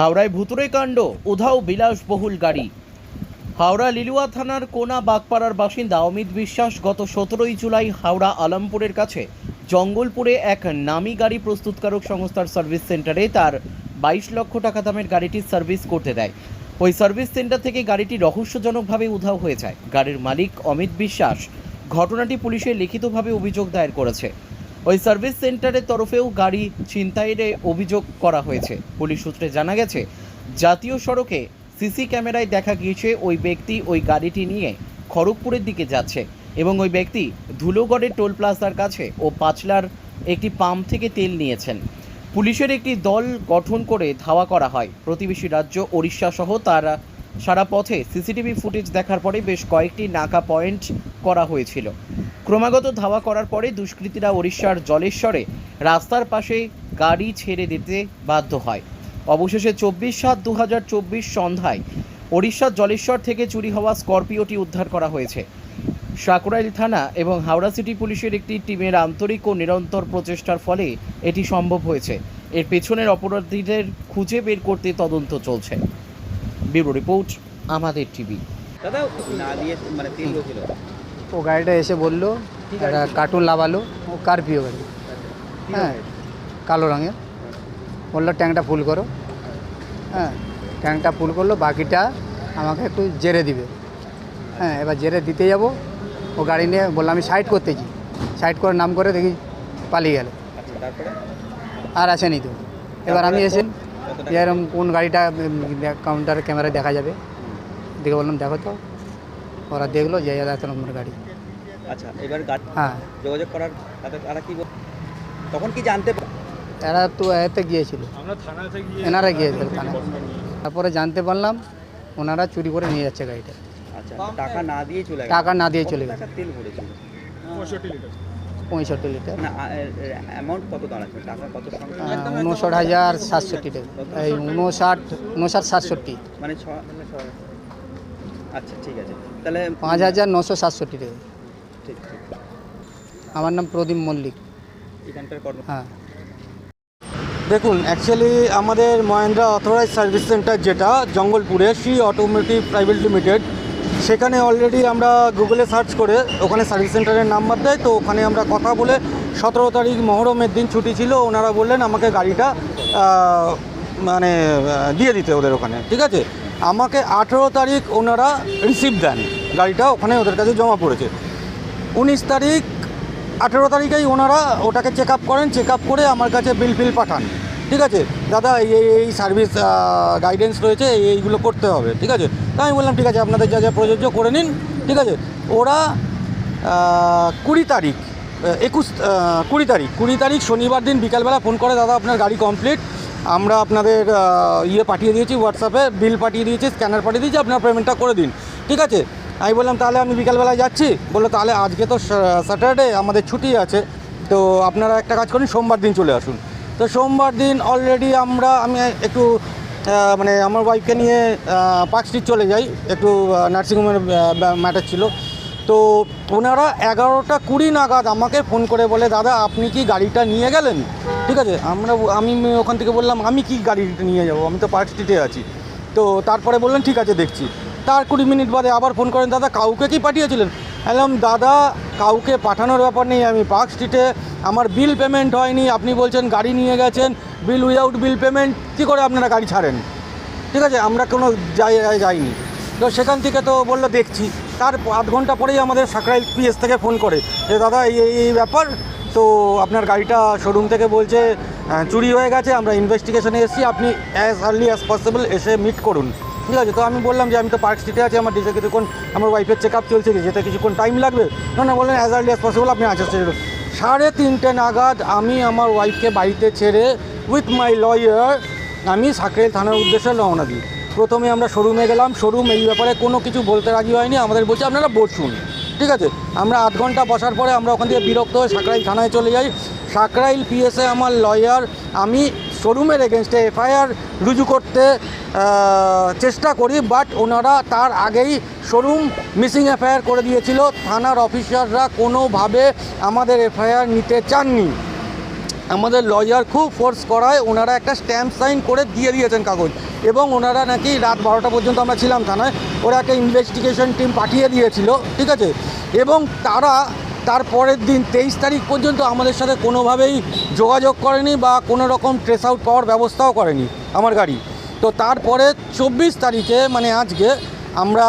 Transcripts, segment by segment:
হাওড়ায় ভুতুরে কাণ্ড, উধাও বিলাসবহুল গাড়ি। হাওড়া লিলুয়া থানার কোনা বাগপাড়ার বাসিন্দা অমিত বিশ্বাস গত সতেরোই জুলাই হাওড়া আলমপুরের কাছে জঙ্গলপুরে এক নামি গাড়ি প্রস্তুতকারক সংস্থার সার্ভিস সেন্টারে তার বাইশ লক্ষ টাকা দামের গাড়িটির সার্ভিস করতে দেয়। ওই সার্ভিস সেন্টার থেকে গাড়িটি রহস্যজনকভাবে উধাও হয়ে যায়। গাড়ির মালিক অমিত বিশ্বাস ঘটনাটি পুলিশে লিখিতভাবে অভিযোগ দায়ের করেছে। ওই সার্ভিস সেন্টারের তরফেও গাড়ি ছিনতাইয়ের অভিযোগ করা হয়েছে। পুলিশ সূত্রে জানা গেছে, জাতীয় সড়কে সিসি ক্যামেরায় দেখা গিয়েছে ওই ব্যক্তি ওই গাড়িটি নিয়ে খড়গপুরের দিকে যাচ্ছে এবং ওই ব্যক্তি ধুলোগড়ের টোল প্লাজার কাছে ও পাঁচলার একটি পাম্প থেকে তেল নিয়েছেন। পুলিশের একটি দল গঠন করে ধাওয়া করা হয়। প্রতিবেশী রাজ্য ওড়িশা সহ তারা সারা পথে সিসিটিভি ফুটেজ দেখার পরে বেশ কয়েকটি নাকা পয়েন্ট করা হয়েছিল। ক্রমাগত ধাওয়া করার পরে দুষ্কৃতীরা ওড়িশার জলেশ্বরে রাস্তার পাশে গাড়ি ছেড়ে দিতে বাধ্য হয়। অবশেষে চব্বিশ সাত দু সন্ধ্যায় ওড়িশার জলেশ্বর থেকে চুরি হওয়া স্করপিওটি উদ্ধার করা হয়েছে। সাকুরাইল থানা এবং হাওড়া সিটি পুলিশের একটি টিমের আন্তরিক ও নিরন্তর প্রচেষ্টার ফলে এটি সম্ভব হয়েছে। এর পেছনের অপরাধীদের খুঁজে বের করতে তদন্ত চলছে। ব্যুরো রিপোর্ট আমাদের টিভি। দাদা না দিয়ে মানে তেল হয়েছিল ও গাড়িটা এসে বলল একটা কার্টুন লাগালো ও কার্পিও গাড়ি হ্যাঁ কালো রঙের। বলল ট্যাঙ্কটা ফুল করো। হ্যাঁ ট্যাঙ্কটা ফুল করল বাকিটা আমাকে একটু জেরে দিবে। হ্যাঁ এবার জেরে দিতে যাব। ও গাড়ি নিয়ে বললাম আমি সাইড করতেছি সাইড করে নাম করে দেখি পালিয়ে গেল। আচ্ছা তারপরে? আর আসেনি তো। এবার আমি এসে এরকম কোন গাড়িটা কাউন্টারে ক্যামেরায় দেখা যাবে। দেখে বললাম দেখো তো। ওরা দেখল যে এত নম্বর গাড়ি। আচ্ছা এবার হ্যাঁ। যোগাযোগ করার তারা কি বল- তখন কি জানতে এরা তো এতে গিয়েছিল। এনারা গিয়েছিল থানায়। তারপরে জানতে পারলাম ওনারা চুরি করে নিয়ে যাচ্ছে গাড়িটা। আচ্ছা টাকা না দিয়ে চলে টাকা না দিয়ে চলে গেছে তেল ভরেছিল পঁয়ষট্টি লিটার। অ্যামাউন্ট কত দাঁড়াচ্ছে টাকা কত উনষাট হাজার সাতষট্টি টাকা এই উনষাট উনষাট সাতষট্টি। মানে ছ আচ্ছা ঠিক আছে। তাহলে পাঁচ হাজার নশো সাতষট্টি টাকা। ঠিক আমার নাম প্রদীপ মল্লিক। এখানকার কর্ম হ্যাঁ। দেখুন অ্যাকচুয়ালি আমাদের মহেন্দ্রা অথরাইজ সার্ভিস সেন্টার যেটা জঙ্গলপুরে শ্রী অটোমেটিভ প্রাইভেট লিমিটেড সেখানে অলরেডি আমরা গুগলে সার্চ করে ওখানে সার্ভিস সেন্টারের নাম্বার দেয়, তো ওখানে আমরা কথা বলে সতেরো তারিখ মহরমের দিন ছুটি ছিল, ওনারা বললেন আমাকে গাড়িটা মানে দিয়ে দিতে ওদের ওখানে, ঠিক আছে? আমাকে আঠেরো তারিখ ওনারা রিসিভ দেন গাড়িটা, ওখানে ওদের কাছে জমা পড়েছে। উনিশ তারিখ, আঠেরো তারিখেই ওনারা ওটাকে চেক আপ করেন চেক আপ করে আমার কাছে বিল ফিল পাঠান। ঠিক আছে? দাদা, এই এই সার্ভিস গাইডেন্স রয়েছে, এই, এইগুলো করতে হবে, ঠিক আছে? তা আমি বললাম, ঠিক আছে, আপনাদের যা যা প্রযোজ্য করে নিন, ঠিক আছে? ওরা কুড়ি তারিখ একুশ কুড়ি তারিখ কুড়ি তারিখ শনিবার দিন বিকালবেলা ফোন করে, দাদা, আপনার গাড়ি কমপ্লিট আমরা আপনাদের ইয়ে পাঠিয়ে দিয়েছি হোয়াটসঅ্যাপে বিল পাঠিয়ে দিয়েছি স্ক্যানার পাঠিয়ে দিয়েছি, আপনার পেমেন্টটা করে দিন। ঠিক আছে? আমি বললাম, তাহলে আমি বিকালবেলায় যাচ্ছি। বলল, তাহলে আজকে তো স্যাটারডে আমাদের ছুটি আছে, তো আপনারা একটা কাজ করুন, সোমবার দিন চলে আসুন। তো সোমবার দিন অলরেডি আমরা, আমি একটু মানে আমার ওয়াইফকে নিয়ে পার্ক স্ট্রিট চলে যাই। একটু নার্সিংহোমের ম্যাটার ছিল। তো ওনারা এগারোটা কুড়ি নাগাদ আমাকে ফোন করে বলে, দাদা, আপনি কি গাড়িটা নিয়ে গেলেন? ঠিক আছে? আমরা, আমি ওখান থেকে বললাম, আমি কি গাড়িটা নিয়ে যাব? আমি তো পার্ক স্ট্রিটে আছি। তো তারপরে বললেন, ঠিক আছে, দেখছি। তার কুড়ি মিনিট বাদে আবার ফোন করেন, দাদা, কাউকে কি পাঠিয়েছিলেন? বললাম, দাদা কাউকে পাঠানোর ব্যাপার নেই, আমি পার্ক স্ট্রিটে আমার বিল পেমেন্ট হয়নি, আপনি বলছেন গাড়ি নিয়ে গেছেন বিল উইদাউট বিল পেমেন্ট কী করে আপনারা গাড়ি ছাড়েন? ঠিক আছে, আমরা কোনো জায়গায় যাইনি। তো সেখান থেকে তো বলল দেখছি। তার আধ ঘণ্টা পরেই আমাদের সাকরাইল পিএস থেকে ফোন করে যে, দাদা, এই, এই- ব্যাপার? তো আপনার গাড়িটা শোরুম থেকে বলছে চুরি হয়ে গেছে, আমরা ইনভেস্টিগেশনে এসেছি, আপনি অ্যাজ আর্লি অ্যাজ পসিবল এসে মিট করুন। ঠিক আছে, তো আমি বললাম যে আমি তো পার্ক স্ট্রিটে আছি, আমার ডিজে কিছুক্ষণ আমার ওয়াইফের চেক আপ চলছে যেতে কিছুক্ষণ টাইম লাগবে? না না, বললেন অ্যাজ আর্লি অ্যাজ পসিবল আপনি আসতে সাড়ে তিনটে নাগাদ আমি আমার ওয়াইফকে বাড়িতে ছেড়ে উইথ মাই লয়ার আমি সাকরেল থানার উদ্দেশ্যে রওনা দিই। প্রথমে আমরা শোরুমে গেলাম শোরুম এই ব্যাপারে কোনো কিছু বলতে রাজি হয়নি, আমাদের বলছে আপনারা বসুন, ঠিক আছে? আমরা আধ ঘণ্টা বসার পরে আমরা ওখান থেকে বিরক্ত হয়ে সাকরাইল থানায় চলে যাই। সাকরাইল পিএসএ আমার লয়ার আমি শোরুমের এগেনস্টে এফআইআর রুজু করতে চেষ্টা করি বাট ওনারা তার আগেই শোরুম মিসিং এফআইআর করে দিয়েছিল। থানার অফিসাররা কোনোভাবে আমাদের এফআইআর নিতে চাননি। আমাদের লয়ার খুব ফোর্স করায় ওনারা একটা স্ট্যাম্প সাইন করে দিয়ে দিয়েছেন কাগজ। এবং ওনারা নাকি রাত বারোটা পর্যন্ত আমরা ছিলাম থানায়, ওরা একটা ইনভেস্টিগেশন টিম পাঠিয়ে দিয়েছিল, ঠিক আছে? এবং তারা তার পরের দিন তেইশ তারিখ পর্যন্ত আমাদের সাথে কোনোভাবেই যোগাযোগ করেনি বা কোনো রকম ট্রেস আউট পাওয়ার ব্যবস্থাও করেনি আমার গাড়ি। তো তারপরে চব্বিশ তারিখে মানে আজকে, আমরা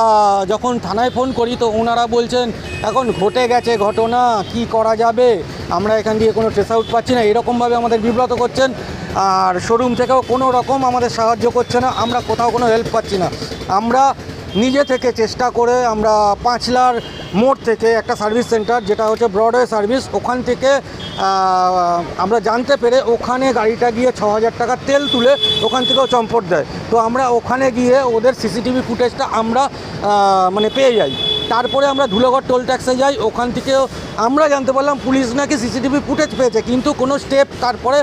যখন থানায় ফোন করি, তো ওনারা বলছেন, এখন ঘটে গেছে ঘটনা, কি করা যাবে? আমরা এখান দিয়ে কোনো ট্রেস আউট পাচ্ছি না। এরকমভাবে আমাদের বিব্রত করছেন। আর শোরুম থেকেও কোনো রকম আমাদের সাহায্য করছে না। আমরা কোথাও কোনো হেল্প পাচ্ছি না। আমরা নিজে থেকে চেষ্টা করে আমরা পাঁচলার মোড় থেকে একটা সার্ভিস সেন্টার, যেটা হচ্ছে ব্রডওয়ে সার্ভিস, ওখান থেকে আমরা জানতে পেরে ওখানে গাড়িটা গিয়ে ছ হাজার টাকার তেল তুলে ওখান থেকেও চম্পট দেয়। তো আমরা ওখানে গিয়ে ওদের সিসিটিভি ফুটেজটা আমরা মানে পেয়ে যাই। তারপরে আমরা ধুলোঘর টোল ট্যাক্সে যাই, ওখান থেকেও আমরা জানতে পারলাম পুলিশ নাকি সিসিটিভি ফুটেজ পেয়েছে, কিন্তু কোনো স্টেপ তারপরে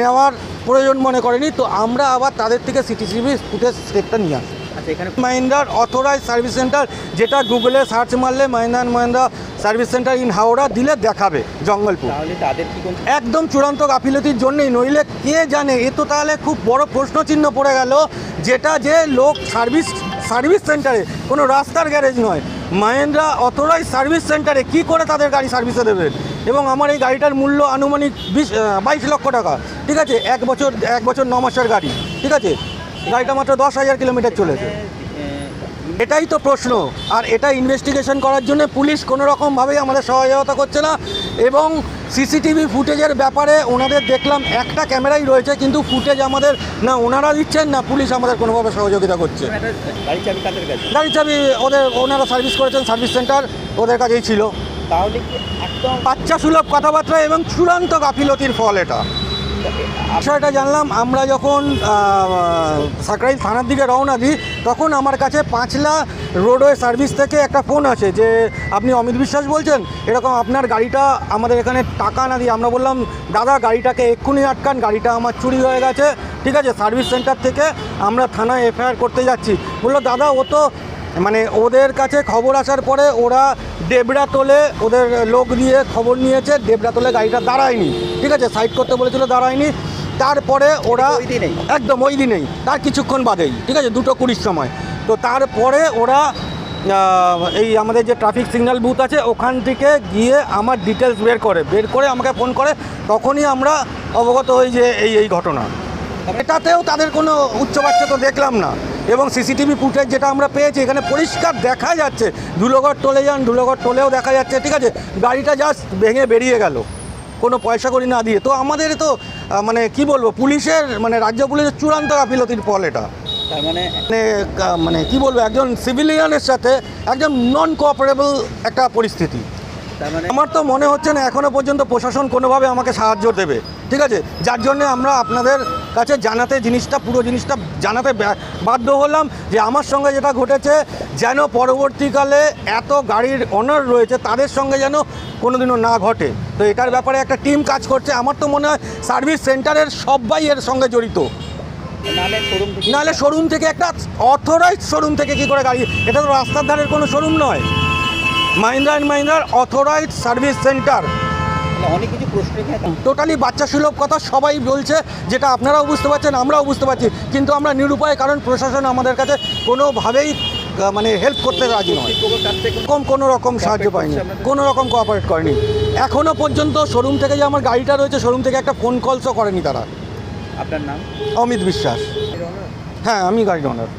নেওয়ার প্রয়োজন মনে করেনি। তো আমরা আবার তাদের থেকে সিসিটিভি ফুটেজ স্টেপটা নিয়ে আসি। আচ্ছা এখানে। মাহিন্দ্রার অথরাইজ সার্ভিস সেন্টার যেটা গুগলে সার্চ মারলে Mahindra and Mahindra service centre in Howrah দিলে দেখাবে জঙ্গলপুর। তাহলে তাদের কি কোনো একদম চূড়ান্ত গাফিলতির জন্যই নইলে কে জানে? এ তো তাহলে খুব বড় প্রশ্নচিহ্ন পড়ে গেল যেটা যে লোক সার্ভিস সার্ভিস সেন্টারে কোনো রাস্তার গ্যারেজ নয়। মাহেন্দ্রা অথরাইজ সার্ভিস সেন্টারে কি করে তাদের গাড়ি সার্ভিসে দেবেন এবং আমার এই গাড়িটার মূল্য আনুমানিক বিশ বাইশ লক্ষ টাকা। ঠিক আছে? এক বছর এক বছর ন মাসের গাড়ি। ঠিক আছে? গাড়িটা মাত্র দশ হাজার কিলোমিটার চলেছে। এটাই তো প্রশ্ন। আর এটা ইনভেস্টিগেশন করার জন্য পুলিশ কোনো রকমভাবেই আমাদের সহায়তা করছে না এবং সিসিটিভি ফুটেজের ব্যাপারে ওনাদের দেখলাম একটা ক্যামেরাই রয়েছে কিন্তু ফুটেজ আমাদের না ওনারা দিচ্ছেন না পুলিশ আমাদের কোনোভাবে সহযোগিতা করছে। গাড়ি চাবি গাড়ি চাবি ওদের ওনারা সার্ভিস করেছেন সার্ভিস সেন্টার ওদের কাছেই ছিল। তাহলে একদম বাচ্চা সুলভ কথাবার্তা এবং চূড়ান্ত গাফিলতির ফল এটা। বিষয়টা জানলাম, আমরা যখন সাকরাইল থানার দিকে রওনা দিই, তখন আমার কাছে পাঁচলা রোডওয়ে সার্ভিস থেকে একটা ফোন আছে যে, আপনি অমিত বিশ্বাস বলছেন? এরকম আপনার গাড়িটা আমাদের এখানে টাকা না দিয়ে, আমরা বললাম, দাদা, গাড়িটাকে এক্ষুনি আটকান, গাড়িটা আমার চুরি হয়ে গেছে। ঠিক আছে, সার্ভিস সেন্টার থেকে আমরা থানায় এফআইআর করতে যাচ্ছি। বলল, দাদা, ও তো মানে ওদের কাছে খবর আসার পরে ওরা ডেবরা তোলে ওদের লোক দিয়ে খবর নিয়েছে ডেবরা তোলে গাড়িটা দাঁড়ায়নি। ঠিক আছে সাইড করতে বলেছিল দাঁড়ায়নি। তারপরে ওরা ওই দিনেই? একদম ওই দিনেই তার কিছুক্ষণ বাদেই। ঠিক আছে দুটো কুড়ির সময়। তো তারপরে ওরা এই আমাদের যে ট্রাফিক সিগন্যাল বুথ আছে ওখান থেকে গিয়ে আমার ডিটেলস বের করে। বের করে আমাকে ফোন করে তখনই আমরা অবগত হই যে এই এই ঘটনা। এটাতেও তাদের কোনো উচ্চবাচ্য তো দেখলাম না। এবং সিসিটিভি ফুটেজ যেটা আমরা পেয়েছি এখানে পরিষ্কার দেখা যাচ্ছে। ধুলোঘর টোলে যান ধুলোঘর টোলেও দেখা যাচ্ছে ঠিক আছে? গাড়িটা জাস্ট ভেঙে বেরিয়ে গেল। কোনো পয়সা করি না দিয়ে। তো আমাদের তো মানে কি বলব পুলিশের মানে রাজ্য পুলিশের চূড়ান্ত গাফিলতির ফল এটা। তার মানে? মানে কা- মানে কি বলব একজন সিভিলিয়ানের সাথে একজন নন কোঅপারেবল একটা পরিস্থিতি। আমার তো মনে হচ্ছে না এখনও পর্যন্ত প্রশাসন কোনোভাবে আমাকে সাহায্য দেবে ঠিক আছে? যার জন্য আমরা আপনাদের কাছে জানাতে জিনিসটা পুরো জিনিসটা জানাতে বাধ্য হলাম যে আমার সঙ্গে যেটা ঘটেছে যেন পরবর্তীকালে এত গাড়ির অনার রয়েছে তাদের সঙ্গে যেন কোনোদিনও না ঘটে। তো এটার ব্যাপারে একটা টিম কাজ করছে। আমার তো মনে হয় সার্ভিস সেন্টারের সবাই এর সঙ্গে জড়িত। নাহলে শোরুম নাহলে শোরুম থেকে একটা অথরাইজ শোরুম থেকে কি করে গাড়ি এটা তো রাস্তার ধারের কোনো শোরুম নয়। মাহিন্দ্রা অ্যান্ড মাহিন্দ্রার অথরাইজ সার্ভিস সেন্টার। অনেক কিছু প্রশ্ন টোটালি বাচ্চা সুলভ কথা সবাই বলছে যেটা আপনারাও বুঝতে পারছেন আমরাও বুঝতে পারছি কিন্তু আমরা নিরুপায় কারণ প্রশাসন আমাদের কাছে কোনোভাবেই মানে হেল্প করতে রাজি নয়। কম কোনো রকম সাহায্য পাইনি কোনো রকম কোঅপারেট করেনি। এখনও পর্যন্ত শোরুম থেকে যে আমার গাড়িটা রয়েছে শোরুম থেকে একটা ফোন কলসও করেনি তারা। আপনার নাম? অমিত বিশ্বাস। হ্যাঁ আমি গাড়ির ওনার